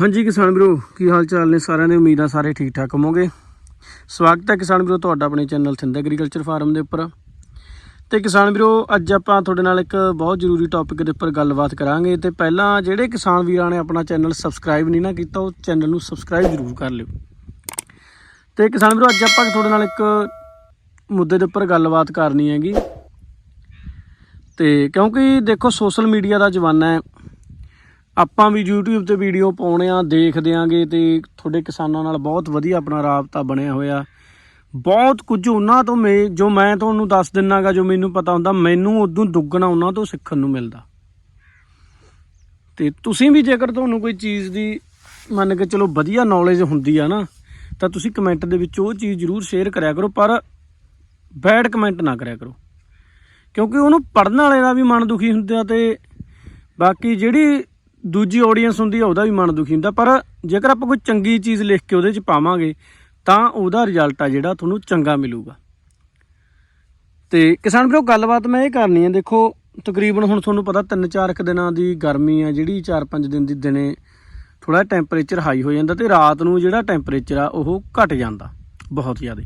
ਹਾਂਜੀ ਕਿਸਾਨ ਵੀਰੋ, ਕੀ ਹਾਲ ਚਾਲ ਨੇ ਸਾਰਿਆਂ ਦੇ? ਉਮੀਦ ਆ ਸਾਰੇ ਠੀਕ ਠਾਕ ਹੋਵੋਗੇ। ਸਵਾਗਤ ਹੈ ਕਿਸਾਨ ਵੀਰੋ ਤੁਹਾਡਾ ਆਪਣੇ ਚੈਨਲ ਥਿੰਦ ਐਗਰੀਕਲਚਰ ਫਾਰਮ ਦੇ ਉੱਪਰ। ਤੇ ਕਿਸਾਨ ਵੀਰੋ, ਅੱਜ ਆਪਾਂ ਤੁਹਾਡੇ ਨਾਲ ਇੱਕ ਬਹੁਤ ਜ਼ਰੂਰੀ ਟੌਪਿਕ ਦੇ ਉੱਪਰ ਗੱਲਬਾਤ ਕਰਾਂਗੇ। ਤੇ ਪਹਿਲਾਂ ਜਿਹੜੇ ਕਿਸਾਨ ਵੀਰਾਂ ਨੇ ਆਪਣਾ ਚੈਨਲ ਸਬਸਕ੍ਰਾਈਬ ਨਹੀਂ ਨਾ ਕੀਤਾ, ਉਹ ਚੈਨਲ ਨੂੰ ਸਬਸਕ੍ਰਾਈਬ ਜ਼ਰੂਰ ਕਰ ਲਿਓ। ਤੇ ਕਿਸਾਨ ਵੀਰੋ, ਅੱਜ ਆਪਾਂ ਤੁਹਾਡੇ ਨਾਲ ਇੱਕ ਮੁੱਦੇ ਦੇ ਉੱਪਰ ਗੱਲਬਾਤ ਕਰਨੀ ਹੈਗੀ। ਤੇ ਕਿਉਂਕਿ ਦੇਖੋ, ਸੋਸ਼ਲ ਮੀਡੀਆ ਦਾ ਜ਼ਮਾਨਾ ਹੈ। ਆਪਾਂ ਵੀ YouTube ਤੇ ਵੀਡੀਓ ਪਾਉਣੇ ਆ ਦੇਖ ਦਿਆਂਗੇ ਤੇ ਤੁਹਾਡੇ ਕਿਸਾਨਾਂ ਨਾਲ ਬਹੁਤ ਵਧੀਆ ਆਪਣਾ ਰਾਬਤਾ ਬਣਿਆ ਹੋਇਆ। ਬਹੁਤ ਕੁਝ ਉਹਨਾਂ ਤੋਂ ਮੈਂ, ਜੋ ਮੈਂ ਤੁਹਾਨੂੰ ਦੱਸ ਦਿੰਨਾਗਾ, ਜੋ ਮੈਨੂੰ ਪਤਾ ਹੁੰਦਾ, ਮੈਨੂੰ ਉਦੋਂ ਦੁੱਗਣਾ ਉਹਨਾਂ ਤੋਂ ਸਿੱਖਣ ਨੂੰ ਮਿਲਦਾ। ਤੇ ਤੁਸੀਂ ਵੀ ਜੇਕਰ ਤੁਹਾਨੂੰ ਕੋਈ ਚੀਜ਼ ਦੀ ਮੰਨ ਕੇ ਚਲੋ ਵਧੀਆ ਨੌਲੇਜ ਹੁੰਦੀ ਆ ਨਾ, ਤਾਂ ਤੁਸੀਂ ਕਮੈਂਟ ਦੇ ਵਿੱਚ ਉਹ ਚੀਜ਼ ਜ਼ਰੂਰ ਸ਼ੇਅਰ ਕਰਿਆ ਕਰੋ, ਪਰ ਬੈਡ ਕਮੈਂਟ ਨਾ ਕਰਿਆ ਕਰੋ। ਕਿਉਂਕਿ ਉਹਨੂੰ ਪੜਨ ਵਾਲੇ ਦਾ ਵੀ ਮਨ ਦੁਖੀ ਹੁੰਦਾ ਤੇ ਬਾਕੀ ਜਿਹੜੀ ਦੂਜੀ ਆਡੀਅנס ਹੁੰਦੀ ਆ, ਉਹਦਾ ਵੀ ਮਨ ਦੁਖੀ ਹੁੰਦਾ, ਪਰ ਜੇਕਰ ਆਪਾਂ ਕੋਈ ਚੰਗੀ ਚੀਜ਼ ਲਿਖ ਕੇ ਉਹਦੇ 'ਚ ਪਾਵਾਂਗੇ, ਤਾਂ ਉਹਦਾ ਰਿਜ਼ਲਟ ਆ ਜਿਹੜਾ ਤੁਹਾਨੂੰ ਚੰਗਾ ਮਿਲੂਗਾ। ਤੇ ਕਿਸਾਨ ਵੀਰੋ, ਗੱਲਬਾਤ ਮੈਂ ਇਹ ਕਰਨੀ ਹੈ ਦੇਖੋ, ਤਕਰੀਬਨ ਹੁਣ ਤੁਹਾਨੂੰ ਪਤਾ 3-4 ਕੁ ਦਿਨਾਂ ਦੀ ਗਰਮੀ ਆ, ਜਿਹੜੀ 4-5 ਦਿਨ ਦੀ ਦਿਨੇ ਥੋੜਾ ਟੈਂਪਰੇਚਰ ਹਾਈ ਹੋ ਜਾਂਦਾ ਤੇ ਰਾਤ ਨੂੰ ਜਿਹੜਾ ਟੈਂਪਰੇਚਰ ਆ, ਉਹ ਘਟ ਜਾਂਦਾ, ਬਹੁਤ ਜ਼ਿਆਦਾ।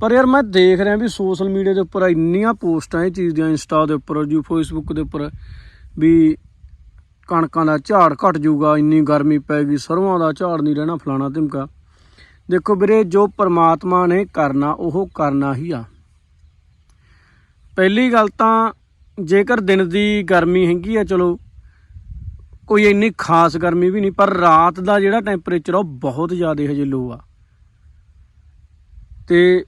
ਪਰ ਯਾਰ, ਮੈਂ ਦੇਖ ਰਿਹਾ ਵੀ ਸੋਸ਼ਲ ਮੀਡੀਆ ਦੇ ਉੱਪਰ ਇੰਨੀਆਂ ਪੋਸਟਾਂ ਇਹ ਚੀਜ਼ ਦੀਆਂ ਇੰਸਟਾ ਦੇ ਉੱਪਰ ਜੀ ਫੇਸਬੁੱਕ ਦੇ ਉੱਪਰ, ਵੀ ਕਣਕਾਂ ਦਾ ਝਾੜ ਘਟ ਜਾਊਗਾ, ਇੰਨੀ ਗਰਮੀ ਪੈਗੀ ਸਰੋਂ ਦਾ ਝਾੜ ਨਹੀਂ ਰਹਿਣਾ ਫਲਾਣਾ ਧਮਕਾ। ਦੇਖੋ ਵੀਰੇ, ਜੋ ਪ੍ਰਮਾਤਮਾ ਨੇ ਕਰਨਾ, ਉਹ ਕਰਨਾ ਹੀ ਆ। ਪਹਿਲੀ ਗੱਲ ਤਾਂ ਜੇਕਰ ਦਿਨ ਦੀ ਗਰਮੀ ਹੈਗੀ ਆ, ਚਲੋ, ਕੋਈ ਇੰਨੀ ਖਾਸ ਗਰਮੀ ਵੀ ਨਹੀਂ, ਪਰ ਰਾਤ ਦਾ ਜਿਹੜਾ ਟੈਂਪਰੇਚਰ ਆ, ਉਹ ਬਹੁਤ ਜ਼ਿਆਦਾ ਹਜੇ ਲੋ ਆ। ਤੇ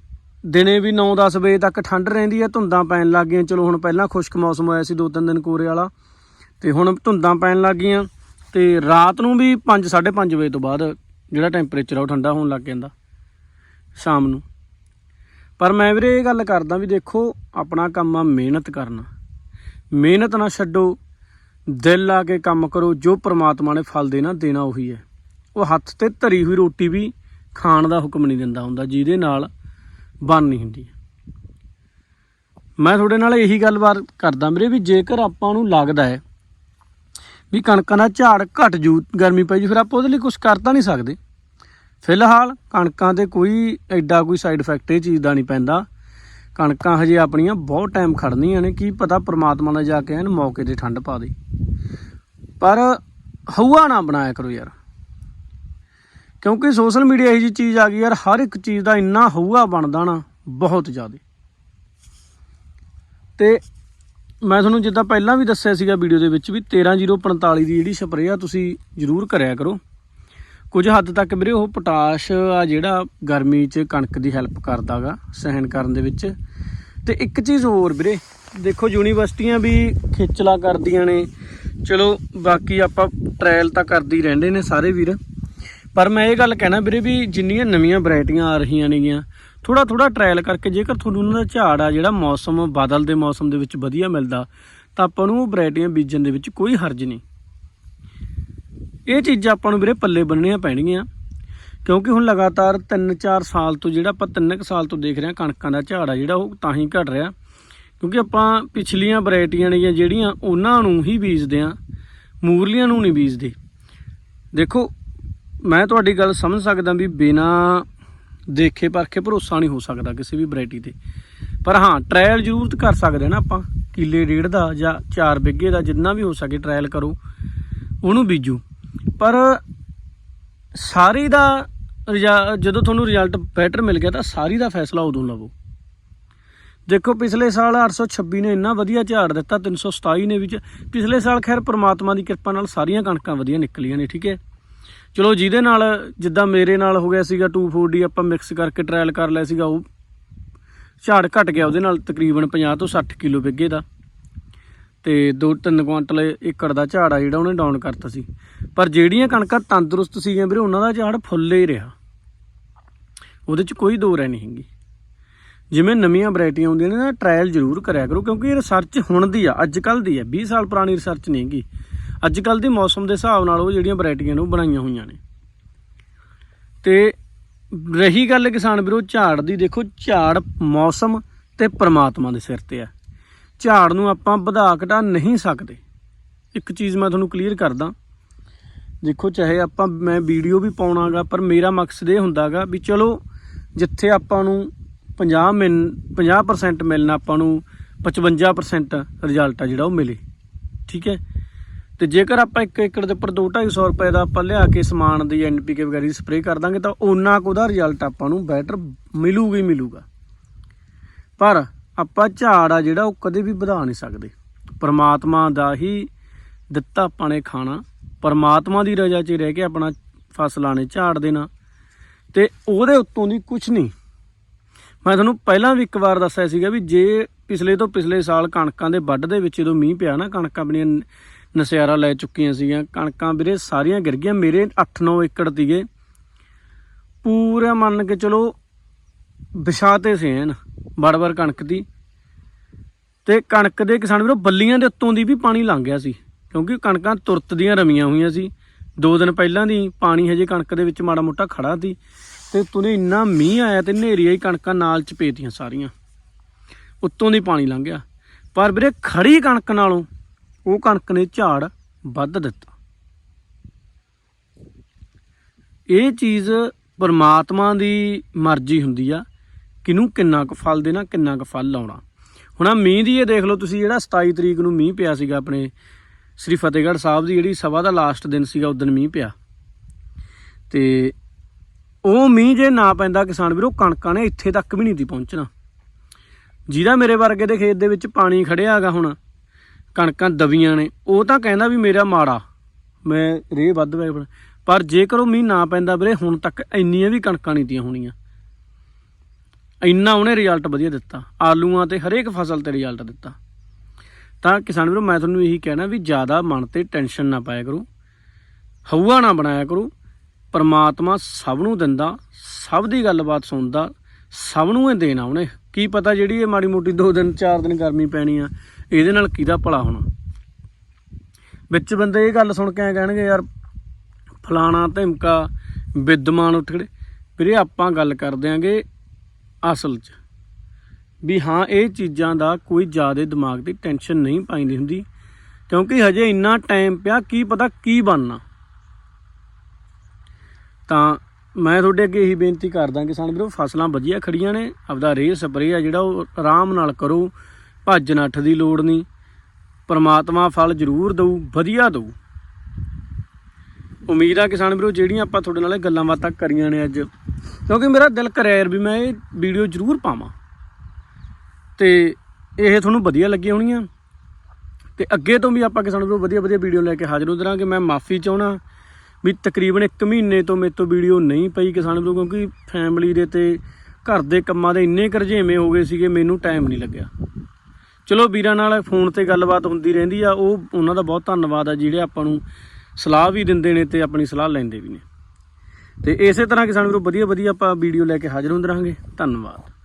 ਦਿਨੇ ਵੀ 9-10 ਵਜੇ ਤੱਕ ਠੰਡ ਰਹਿੰਦੀ ਹੈ ਧੁੰਦਾਂ ਪੈਣ ਲੱਗ ਗਈਆਂ। ਚਲੋ, ਹੁਣ ਪਹਿਲਾਂ ਖੁਸ਼ਕ ਮੌਸਮ ਹੋਇਆ ਸੀ, ਦੋ ਤਿੰਨ ਦਿਨ ਕੋਰੇ ਵਾਲਾ। ਤੇ ਹੁਣ ਧੁੰਦਾਂ ਪੈਣ ਲੱਗ ਗਈਆਂ ਤੇ ਰਾਤ ਨੂੰ ਵੀ 5 5:30 ਵਜੇ ਤੋਂ ਬਾਅਦ ਜਿਹੜਾ ਟੈਂਪਰੇਚਰ ਆ ਉਹ ਠੰਡਾ ਹੋਣ ਲੱਗ ਜਾਂਦਾ ਸ਼ਾਮ ਨੂੰ। ਪਰ ਮੈਂ ਵੀਰੇ ਇਹ ਗੱਲ ਕਰਦਾ ਵੀ ਦੇਖੋ, ਆਪਣਾ ਕੰਮ ਆ ਮਿਹਨਤ ਕਰਨਾ। ਮਿਹਨਤ ਨਾ ਛੱਡੋ, ਦਿਲ ਲਾ ਕੇ ਕੰਮ ਕਰੋ, ਜੋ ਪ੍ਰਮਾਤਮਾ ਨੇ ਫਲ ਦੇਣਾ ਦੇਣਾ ਉਹੀ ਹੈ। ਉਹ ਹੱਥ ਤੇ ਧਰੀ ਹੋਈ ਰੋਟੀ ਵੀ ਖਾਣ ਦਾ ਹੁਕਮ ਨਹੀਂ ਦਿੰਦਾ ਹੁੰਦਾ, ਜਿਹਦੇ ਨਾਲ ਬਣ ਨਹੀਂ ਹੁੰਦੀ। ਮੈਂ ਤੁਹਾਡੇ ਨਾਲ ਇਹੀ ਗੱਲਬਾਤ ਕਰਦਾ ਵੀਰੇ ਵੀ ਜੇਕਰ ਆਪਾਂ ਨੂੰ ਲੱਗਦਾ ਹੈ ਵੀ ਕਣਕਾਂ ਦਾ ਝਾੜ ਘਟ ਜੂ, ਗਰਮੀ ਪੈ ਜੂ, ਫਿਰ ਆਪਾਂ ਉਹਦੇ ਲਈ ਕੁਝ ਕਰ ਤਾਂ ਨਹੀਂ ਸਕਦੇ। ਫਿਲਹਾਲ ਕਣਕਾਂ ਤੇ ਕੋਈ ਐਡਾ ਕੋਈ ਸਾਈਡ ਇਫੈਕਟ ਇਹ ਚੀਜ਼ ਦਾ ਨਹੀਂ ਪੈਂਦਾ। ਕਣਕਾਂ ਹਜੇ ਆਪਣੀਆਂ ਬਹੁਤ ਟਾਈਮ ਖੜਨੀਆਂ ਨੇ, ਕੀ ਪਤਾ ਪ੍ਰਮਾਤਮਾ ਨੇ ਜਾ ਕੇ ਐਨ ਮੌਕੇ ਤੇ ਠੰਡ ਪਾ ਦੇ ਪਰ ਹਊਆ ਨਾ ਬਣਾਇਆ ਕਰੋ ਯਾਰ। ਕਿਉਂਕਿ ਸੋਸ਼ਲ ਮੀਡੀਆ ਇਹੋ ਜੀ ਚੀਜ਼ ਆ ਗਈ ਯਾਰ, ਹਰ ਇੱਕ ਚੀਜ਼ ਦਾ ਇੰਨਾ ਹਊਆ ਬਣਦਾ ਨਾ, ਬਹੁਤ ਜ਼ਿਆਦਾ। ਤੇ ਮੈਂ ਤੁਹਾਨੂੰ ਜਿੱਦਾਂ ਪਹਿਲਾਂ ਵੀ ਦੱਸਿਆ ਸੀਗਾ ਵੀਡੀਓ ਦੇ ਵਿੱਚ ਵੀ 13045 ਦੀ ਜਿਹੜੀ ਸਪਰੇਅ ਆ, ਤੁਸੀਂ ਜ਼ਰੂਰ ਕਰਿਆ ਕਰੋ। ਕੁਝ ਹੱਦ ਤੱਕ ਵੀਰੇ ਉਹ ਪੋਟਾਸ਼ ਆ ਜਿਹੜਾ ਗਰਮੀ 'ਚ ਕਣਕ ਦੀ ਹੈਲਪ ਕਰਦਾਗਾ, ਸਹਿਣ ਕਰਨ ਦੇ ਵਿੱਚ। ਤੇ ਇੱਕ ਚੀਜ਼ ਹੋਰ ਵੀਰੇ, ਦੇਖੋ ਯੂਨੀਵਰਸਿਟੀਆਂ ਵੀ ਖੇਚਲਾ ਕਰਦੀਆਂ ਨੇ। ਚਲੋ, ਬਾਕੀ ਆਪਾਂ ਟ੍ਰਾਇਲ ਤਾਂ ਕਰਦੇ ਹੀ ਰਹਿੰਦੇ ਨੇ ਸਾਰੇ ਵੀਰ। ਪਰ ਮੈਂ ਇਹ ਗੱਲ ਕਹਿਣਾ ਵੀਰੇ ਵੀ ਜਿੰਨੀਆਂ ਨਵੀਆਂ ਵੈਰਾਈਟੀਆਂ ਆ ਰਹੀਆਂ ਨੇਗੀਆਂ ਥੋੜਾ ਥੋੜਾ ਟ੍ਰਾਇਲ ਕਰਕੇ ਜੇਕਰ ਤੁਹਾਨੂੰ ਉਹਨਾਂ ਦਾ ਝਾੜ ਆ ਜਿਹੜਾ ਮੌਸਮ ਬਾਦਲ ਦੇ ਮੌਸਮ ਦੇ ਵਿੱਚ ਵਧੀਆ ਮਿਲਦਾ, ਤਾਂ ਆਪਾਂ ਨੂੰ ਉਹ ਵੈਰਾਈਟੀਆਂ ਬੀਜਣ ਦੇ ਵਿੱਚ ਕੋਈ ਹਰਜ ਨਹੀਂ। ਇਹ ਚੀਜ਼ਾਂ ਆਪਾਂ ਨੂੰ ਵੀਰੇ ਪੱਲੇ ਬੰਨਣੀਆਂ ਪੈਣਗੀਆਂ, ਕਿਉਂਕਿ ਹੁਣ ਲਗਾਤਾਰ 3-4 ਸਾਲ ਤੋਂ ਜਿਹੜਾ ਆਪਾਂ 3 ਸਾਲ ਤੋਂ ਦੇਖ ਰਹੇ ਹਾਂ ਕਣਕਾਂ ਦਾ ਝਾੜ ਆ ਜਿਹੜਾ ਉਹ ਤਾਂ ਹੀ ਘਟ ਰਿਹਾ, ਕਿਉਂਕਿ ਆਪਾਂ ਪਿਛਲੀਆਂ ਵੈਰਾਈਟੀਆਂ ਨੇ ਜਿਹੜੀਆਂ ਉਹਨਾਂ ਨੂੰ ਹੀ ਬੀਜਦੇ ਆ ਮੂਰਲੀਆਂ ਨੂੰ ਨਹੀਂ ਬੀਜਦੇ। ਦੇਖੋ, ਮੈਂ ਤੁਹਾਡੀ ਗੱਲ ਸਮਝ ਸਕਦਾ ਵੀ ਬਿਨਾ ਦੇਖੇ ਪਰਖੇ ਭਰੋਸਾ ਨਹੀਂ ਹੋ ਸਕਦਾ ਕਿਸੇ ਵੀ ਵੈਰਾਈਟੀ ਤੇ। ਪਰ ਹਾਂ ਟ੍ਰਾਇਲ ਜ਼ਰੂਰ ਕਰ ਸਕਦੇ ਨਾ ਆਪਾਂ। ਕਿੱਲੇ ਡੇਢ ਦਾ ਜਾਂ 4 ਬਿੱਗੇ ਦਾ ਜਿੰਨਾ ਵੀ ਹੋ ਸਕੇ ਟ੍ਰਾਇਲ ਕਰੋ, ਉਹਨੂੰ ਬੀਜੋ। ਪਰ ਸਾਰੀ ਦਾ ਰਿਜ਼ਾ- ਜਦੋਂ ਤੁਹਾਨੂੰ ਰਿਜ਼ਲਟ ਬੈਟਰ ਮਿਲ ਗਿਆ ਤਾਂ ਸਾਰੀ ਦਾ ਫੈਸਲਾ ਉਦੋਂ ਲਵੋ। ਦੇਖੋ, ਪਿਛਲੇ ਸਾਲ 826 ਨੇ ਇੰਨਾ ਵਧੀਆ ਝਾੜ ਦਿੱਤਾ 327 ਨੇ ਵਿੱਚ। ਪਿਛਲੇ ਸਾਲ ਖੈਰ ਪ੍ਰਮਾਤਮਾ ਦੀ ਕਿਰਪਾ ਨਾਲ ਸਾਰੀਆਂ ਕਣਕਾਂ ਵਧੀਆ ਨਿਕਲੀਆਂ ਨੇ, ਠੀਕ ਹੈ? ਚਲੋ ਜਿਹਦੇ ਨਾਲ ਜਿੱਦਾਂ ਮੇਰੇ ਨਾਲ ਹੋ ਗਿਆ ਸੀਗਾ 240 ਆਪਾਂ ਮਿਕਸ ਕਰਕੇ ਟ੍ਰਾਇਲ ਕਰ ਲਿਆ ਸੀਗਾ, ਉਹ ਝਾੜ ਘਟ ਗਿਆ ਉਹਦੇ ਨਾਲ ਤਕਰੀਬਨ 50 ਤੋਂ 60 ਕਿਲੋ ਵਿੱਗੇ ਦਾ। ਤੇ 2-3 ਕੁਆਂਟਲ ਏਕੜ ਦਾ ਝਾੜ ਆ ਜਿਹੜਾ ਉਹਨੇ ਡਾਊਨ ਕਰਤਾ ਸੀ। ਪਰ ਜਿਹੜੀਆਂ ਕਣਕਾਂ ਤੰਦਰੁਸਤ ਸੀਗੀਆਂ ਵੀਰੇ, ਉਹਨਾਂ ਦਾ ਝਾੜ ਫੁੱਲ ਹੀ ਰਿਹਾ। ਉਹਦੇ 'ਚ ਕੋਈ ਦੋ ਰਹਿ ਨਹੀਂ ਹੈਗੀ। ਜਿਵੇਂ ਨਵੀਆਂ ਵੈਰਾਈਟੀਆਂ ਆਉਂਦੀਆਂ ਨੇ ਨਾ ਟ੍ਰਾਇਲ ਜ਼ਰੂਰ ਕਰਿਆ ਕਰੋ, ਕਿਉਂਕਿ ਇਹ ਰਿਸਰਚ ਹੁਣ ਦੀ ਆ, ਅੱਜ ਕੱਲ ਦੀ ਆ। 20 ਸਾਲ ਪੁਰਾਣੀ ਰਿਸਰਚ ਨਹੀਂ ਹੈਗੀ। ਅੱਜ ਕੱਲ ਦੇ ਮੌਸਮ ਦੇ ਹਿਸਾਬ ਨਾਲ ਉਹ ਜਿਹੜੀਆਂ ਵੈਰਾਈਟੀਆਂ ਨੇ ਉਹ ਬਣਾਈਆਂ ਹੋਈਆਂ ਨੇ। ਤੇ ਰਹੀ ਗੱਲ ਕਿਸਾਨ ਵੀਰੋ, ਝਾੜ ਦੀ ਦੇਖੋ, ਝਾੜ ਮੌਸਮ ਤੇ ਪ੍ਰਮਾਤਮਾ ਦੇ ਸਿਰ ਤੇ ਆ। ਝਾੜ ਨੂੰ ਆਪਾਂ ਵਧਾ ਘਟਾ ਨਹੀਂ ਸਕਦੇ। ਇੱਕ ਚੀਜ਼ ਮੈਂ ਤੁਹਾਨੂੰ ਕਲੀਅਰ ਕਰਦਾ। ਦੇਖੋ, ਚਾਹੇ ਆਪਾਂ ਮੈਂ ਵੀਡੀਓ ਵੀ ਪਾਉਣਾਗਾ, ਪਰ ਮੇਰਾ ਮਕਸਦ ਇਹ ਹੁੰਦਾਗਾ ਵੀ ਚਲੋ, ਜਿੱਥੇ ਆਪਾਂ ਨੂੰ 50 ਮਿਲ 50% ਮਿਲਣਾ, ਆਪਾਂ ਨੂੰ 55% ਰਿਜ਼ਲਟ ਆ ਜਿਹੜਾ ਉਹ ਮਿਲੇ। ਠੀਕ ਹੈ? ਤੇ ਜੇਕਰ ਆਪਾਂ 1 ਏਕੜ ਦੇ ਉੱਪਰ 2-250 ਰੁਪਏ ਦਾ ਆਪਾਂ ਲਿਆ ਕੇ ਸਮਾਨ ਦੀ ਐਨਪੀਕੇ ਵਗੈਰਾ ਦੀ ਸਪਰੇਅ ਕਰ ਦਾਂਗੇ, ਤਾਂ ਉਹਨਾਂ ਕੁ ਉਹਦਾ ਰਿਜ਼ਲਟ ਆਪਾਂ ਨੂੰ ਬੈਟਰ ਮਿਲੂਗਾ ਹੀ ਮਿਲੂਗਾ। ਪਰ ਆਪਾਂ ਝਾੜ ਆ ਜਿਹੜਾ ਉਹ ਕਦੇ ਵੀ ਵਧਾ ਨਹੀਂ ਸਕਦੇ। ਪਰਮਾਤਮਾ ਦਾ ਹੀ ਦਿੱਤਾ ਆਪਾਂ ਨੇ ਖਾਣਾ। ਪਰਮਾਤਮਾ ਦੀ ਰਜ਼ਾ 'ਚ ਰਹਿ ਕੇ ਆਪਣਾ ਫਸਲਾਂ ਨੇ ਝਾੜ ਦੇਣਾ। ਤੇ ਉਹਦੇ ਉੱਤੋਂ ਦੀ ਕੁਝ ਨਹੀਂ। ਮੈਂ ਤੁਹਾਨੂੰ ਪਹਿਲਾਂ ਵੀ ਇੱਕ ਵਾਰ ਦੱਸਿਆ ਸੀਗਾ ਵੀ ਜੇ ਪਿਛਲੇ ਤੋਂ ਪਿਛਲੇ ਸਾਲ ਕਣਕਾਂ ਦੇ ਵੱਢ ਦੇ ਵਿੱਚ ਜਦੋਂ ਮੀਂਹ ਪਿਆ ਨਾ, ਕਣਕਾਂ ਆਪਣੀਆਂ ਨਸਿਆਰਾ ਲੈ ਚੁੱਕੀਆਂ ਸੀਗੀਆਂ। ਕਣਕਾਂ ਵੀਰੇ ਸਾਰੀਆਂ ਗਿਰ ਗਈਆਂ। ਮੇਰੇ 8-9 ਏਕੜ ਤੀਗੇ ਪੂਰਾ ਮੰਨ ਕੇ ਚਲੋ ਵਿਛਾਤੇ ਸੀ ਐਨ, ਬੜ-ਬੜ ਕਣਕ ਦੀ। ਤੇ ਕਣਕ ਦੇ ਕਿਸਾਨ ਵੀਰੋ, ਬੱਲੀਆਂ ਦੇ ਉੱਤੋਂ ਦੀ ਵੀ ਪਾਣੀ ਲੰਘ ਗਿਆ ਸੀ। ਕਿਉਂਕਿ ਕਣਕਾਂ ਤੁਰਤ ਦੀਆਂ ਰਮੀਆਂ ਹੋਈਆਂ ਸੀ। ਦੋ ਦਿਨ ਪਹਿਲਾਂ ਦੀ ਪਾਣੀ ਹਜੇ ਕਣਕ ਦੇ ਵਿੱਚ ਮਾੜਾ ਮੋਟਾ ਖੜਾ ਸੀ। ਤੇ ਉੱਤੋਂ ਇੰਨਾ ਮੀਂਹ ਆਇਆ ਤੇ ਹਨੇਰੀਆਂ ਹੀ ਕਣਕਾਂ ਨਾਲ ਚਪੇਤੀਆਂ ਸਾਰੀਆਂ। ਉੱਤੋਂ ਦੀ ਪਾਣੀ ਲੰਘ ਗਿਆ। ਪਰ ਵੀਰੇ ਖੜੀ ਕਣਕ ਨਾਲੋਂ ਉਹ ਕਣਕ ਨੇ ਝਾੜ ਵੱਧ ਦਿੱਤਾ। ਇਹ ਚੀਜ਼ ਪਰਮਾਤਮਾ ਦੀ ਮਰਜ਼ੀ ਹੁੰਦੀ ਆ ਕਿਨੂੰ ਕਿੰਨਾ ਕੁ ਫਲ ਦੇਣਾ, ਕਿੰਨਾ ਕੁ ਫਲ ਲਾਉਣਾ। ਹੁਣ ਆ ਮੀਂਹ ਦੀ ਇਹ ਦੇਖ ਲਓ ਤੁਸੀਂ, ਜਿਹੜਾ 27 ਤਰੀਕ ਨੂੰ ਮੀਂਹ ਪਿਆ ਸੀਗਾ ਆਪਣੇ, ਸ੍ਰੀ ਫਤਿਹਗੜ੍ਹ ਸਾਹਿਬ ਦੀ ਜਿਹੜੀ ਸਭਾ ਦਾ ਲਾਸਟ ਦਿਨ ਸੀਗਾ, ਉਸ ਦਿਨ ਮੀਂਹ ਪਿਆ। ਤੇ ਉਹ ਮੀਂਹ ਜੇ ਨਾ ਪੈਂਦਾ ਕਿਸਾਨ ਵੀਰੋ, ਕਣਕਾਂ ਨੇ ਇੱਥੇ ਤੱਕ ਵੀ ਨਹੀਂ ਦੀ ਪਹੁੰਚਣਾ। ਜਿਹਦਾ ਮੇਰੇ ਵਰਗੇ ਦੇ ਖੇਤ ਦੇ ਵਿੱਚ ਪਾਣੀ ਖੜਿਆ ਹੈਗਾ ਹੁਣ ਕਣਕਾਂ ਦਵੀਆਂ ਨੇ, ਉਹ ਤਾਂ ਕਹਿੰਦਾ ਵੀ ਮੇਰਾ ਮਾੜਾ। ਮੈਂ ਰੇਹ ਵੱਧ ਪੈ ਪਰ ਜੇਕਰ ਉਹ ਮੀਂਹ ਨਾ ਪੈਂਦਾ ਵੀਰੇ, ਹੁਣ ਤੱਕ ਇੰਨੀਆਂ ਵੀ ਕਣਕਾਂ ਨਹੀਂ ਦੀਆਂ ਹੋਣੀਆਂ। ਇੰਨਾ ਉਹਨੇ ਰਿਜ਼ਲਟ ਵਧੀਆ ਦਿੱਤਾ। ਆਲੂਆਂ ਤੇ ਹਰੇਕ ਫਸਲ ਤੇ ਰਿਜ਼ਲਟ ਦਿੱਤਾ। ਤਾਂ ਕਿਸਾਨ ਵੀਰੋ, ਮੈਂ ਤੁਹਾਨੂੰ ਇਹੀ ਕਹਿਣਾ ਵੀ ਜ਼ਿਆਦਾ ਮਨ ਤੇ ਟੈਨਸ਼ਨ ਨਾ ਪਾਇਆ ਕਰੋ। ਹਊਆ ਨਾ ਬਣਾਇਆ ਕਰੋ। ਪਰਮਾਤਮਾ ਸਭ ਨੂੰ ਦਿੰਦਾ, ਸਭ ਦੀ ਗੱਲਬਾਤ ਸੁਣਦਾ, ਸਭ ਨੂੰ ਇਹ ਦੇਣਾ ਉਹਨੇ। ਕੀ ਪਤਾ ਜਿਹੜੀ ਇਹ ਮਾੜੀ ਮੋਟੀ 2 ਦਿਨ 4 ਦਿਨ ਗਰਮੀ ਪੈਣੀ ਆ ਇਹਦੇ ਨਾਲ ਕਿਹਦਾ ਭਲਾ ਹੋਣਾ? ਵਿੱਚ ਬੰਦੇ ਇਹ ਗੱਲ ਸੁਣ ਕੇ ਐਂ ਕਹਿਣਗੇ, ਯਾਰ, ਫਲਾਣਾ ਧਮਕਾ ਵਿਦਮਾਨ ਉੱਠ ਖੜੇ। ਵੀਰੇ, ਆਪਾਂ ਗੱਲ ਕਰ ਦਿਆਂਗੇ ਅਸਲ 'ਚ ਵੀ ਹਾਂ, ਇਹ ਚੀਜ਼ਾਂ ਦਾ ਕੋਈ ਜ਼ਿਆਦਾ ਦਿਮਾਗ ਤੇ ਟੈਨਸ਼ਨ ਨਹੀਂ ਪਾਈਂਦੀ ਹੁੰਦੀ, ਕਿਉਂਕਿ ਹਜੇ ਇੰਨਾ ਟਾਈਮ ਪਿਆ, ਕੀ ਪਤਾ ਕੀ ਬਣਨਾ। ਤਾਂ ਮੈਂ ਤੁਹਾਡੇ ਅੱਗੇ ਇਹੀ ਬੇਨਤੀ ਕਰਦਾ ਕਿਸਾਨ ਵੀਰੋ, ਫਸਲਾਂ ਵਧੀਆ ਖੜੀਆਂ ਨੇ, ਆਪਦਾ ਰੇਹ ਸਪਰੇਅ ਆ ਜਿਹੜਾ ਉਹ ਆਰਾਮ ਨਾਲ ਕਰੋ। ਭੱਜ ਨੱਠ ਦੀ ਲੋੜ ਨਹੀਂ। ਪਰਮਾਤਮਾ ਫਲ ਜ਼ਰੂਰ ਦਊ, ਵਧੀਆ ਦਊ। ਉਮੀਦ ਆ ਕਿਸਾਨ ਵੀਰੋ, ਜਿਹੜੀਆਂ ਆਪਾਂ ਤੁਹਾਡੇ ਨਾਲ ਇਹ ਗੱਲਾਂ ਬਾਤਾਂ ਕਰੀਆਂ ਨੇ ਅੱਜ। ਕਿਉਂਕਿ ਮੇਰਾ ਦਿਲ ਕਰਿਆ ਯਾਰ ਵੀ ਮੈਂ ਇਹ ਵੀਡੀਓ ਜ਼ਰੂਰ ਪਾਵਾਂ। ਤੇ ਇਹ ਤੁਹਾਨੂੰ ਵਧੀਆ ਲੱਗੀਆਂ ਹੋਣੀਆਂ। ਤੇ ਅੱਗੇ ਤੋਂ ਵੀ ਆਪਾਂ ਕਿਸਾਨ ਵੀਰੋ ਵਧੀਆ ਵਧੀਆ ਵੀਡੀਓ ਲੈ ਕੇ ਹਾਜ਼ਰ ਹੋ ਮੈਂ ਮਾਫੀ ਚਾਹਣਾ ਵੀ ਤਕਰੀਬਨ 1 ਮਹੀਨੇ ਤੋਂ ਮੇਰੇ ਤੋਂ ਵੀਡੀਓ ਨਹੀਂ ਪਈ ਕਿਸਾਨ ਵੀਰੋ, ਕਿਉਂਕਿ ਫੈਮਿਲੀ ਦੇ ਤੇ ਘਰ ਦੇ ਕੰਮਾਂ ਦੇ ਇੰਨੇ ਕਰਜੇਵੇਂ ਹੋ ਗਏ ਸੀਗੇ, ਮੈਨੂੰ ਟਾਈਮ ਨਹੀਂ ਲੱਗਿਆ। ਚਲੋ ਵੀਰਾਂ ਨਾਲ ਫੋਨ ਤੇ ਗੱਲਬਾਤ ਹੁੰਦੀ ਰਹਿੰਦੀ ਆ, ਉਹ ਉਹਨਾਂ ਦਾ ਬਹੁਤ ਧੰਨਵਾਦ ਆ ਜਿਹੜੇ ਆਪਾਂ ਨੂੰ ਸਲਾਹ ਵੀ ਦਿੰਦੇ ਨੇ ਤੇ ਆਪਣੀ ਸਲਾਹ ਲੈਂਦੇ ਵੀ ਨੇ। ਤੇ ਇਸੇ ਤਰ੍ਹਾਂ ਕਿਸਾਨ ਵੀਰੋ ਵਧੀਆ ਵਧੀਆ ਆਪਾਂ ਵੀਡੀਓ ਲੈ ਕੇ ਹਾਜ਼ਰ ਹੁੰਦੇ ਰਹਾਂਗੇ। ਧੰਨਵਾਦ।